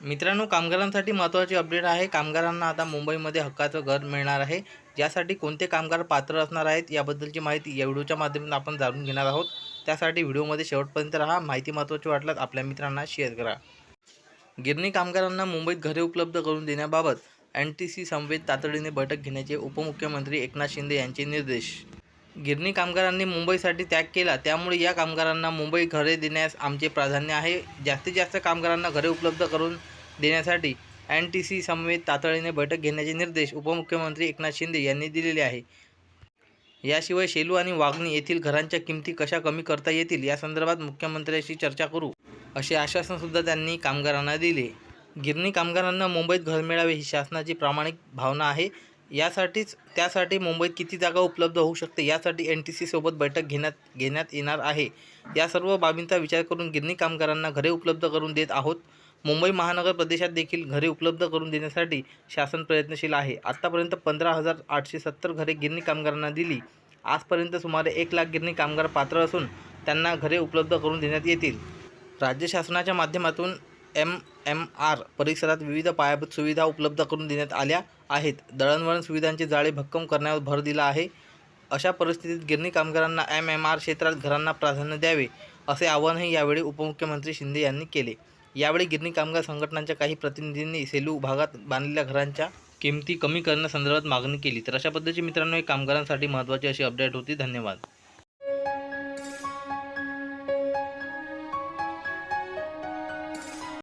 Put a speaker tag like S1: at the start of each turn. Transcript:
S1: मित्रांनो कामगारांसाठी महत्त्वाची अपडेट आहे. कामगारांना आता मुंबईमध्ये हक्काचं घर मिळणार आहे. ज्यासाठी कोणते कामगार पात्र असणार आहेत याबद्दलची माहिती या व्हिडिओच्या माध्यमातून आपण जाणून घेणार आहोत. त्यासाठी व्हिडिओमध्ये शेवटपर्यंत राहा. माहिती महत्त्वाची वाटल्यास आपल्या मित्रांना शेअर करा. गिरणी कामगारांना मुंबईत घरे उपलब्ध करून देण्याबाबत एन टी सी समवेत तातडीने बैठक घेण्याचे उपमुख्यमंत्री एकनाथ शिंदे यांचे निर्देश. गिरणी कामगारांनी मुंबईसाठी त्याग केला. त्यामुळे या कामगारांना मुंबई घरे देण्यास आमचे प्राधान्य आहे. जास्तीत जास्त कामगारांना घरे उपलब्ध करून देण्यासाठी एन टी सी समवेत तातडीने बैठक घेण्याचे निर्देश उपमुख्यमंत्री एकनाथ शिंदे यांनी दिलेले आहे. याशिवाय शेलू आणि वागणी येथील घरांच्या किमती कशा कमी करता येतील या संदर्भात मुख्यमंत्र्यांशी चर्चा करू असे आश्वासनसुद्धा त्यांनी कामगारांना दिले. गिरणी कामगारांना मुंबईत घर मिळावे ही शासनाची प्रामाणिक भावना आहे. यासाठीच त्यासाठी मुंबईत किती जागा उपलब्ध होऊ शकते यासाठी एन टी सीसोबत बैठक घेण्यात घेण्यात येणार आहे. या सर्व बाबींचा विचार करून गिरणी कामगारांना घरे उपलब्ध करून देत आहोत. मुंबई महानगर प्रदेशात देखील घरे उपलब्ध करून देण्यासाठी शासन प्रयत्नशील आहे. आत्तापर्यंत पंधरा हजार आठशे सत्तर घरे गिरणी कामगारांना दिली. आजपर्यंत सुमारे एक लाख गिरणी कामगार पात्र असून त्यांना घरे उपलब्ध करून देण्यात येतील. राज्य शासनाच्या माध्यमातून एम एम आर परिसरात विविध पायाभूत सुविधा उपलब्ध करून देण्यात आल्या आहेत. दळणवळण सुविधांचे जाळे भक्कम करण्यावर भर दिला आहे. अशा परिस्थितीत गिरणी कामगारांना एम एम आर क्षेत्रात घरांना प्राधान्य द्यावे असे आवाहनही यावेळी उपमुख्यमंत्री शिंदे यांनी केले. यावेळी गिरणी कामगार संघटनांच्या काही प्रतिनिधींनी सेलू भागात बांधलेल्या घरांच्या किमती कमी करण्यासंदर्भात मागणी केली. तर अशा पद्धतीची मित्रांनो एक कामगारांसाठी महत्त्वाची अशी अपडेट होती. धन्यवाद.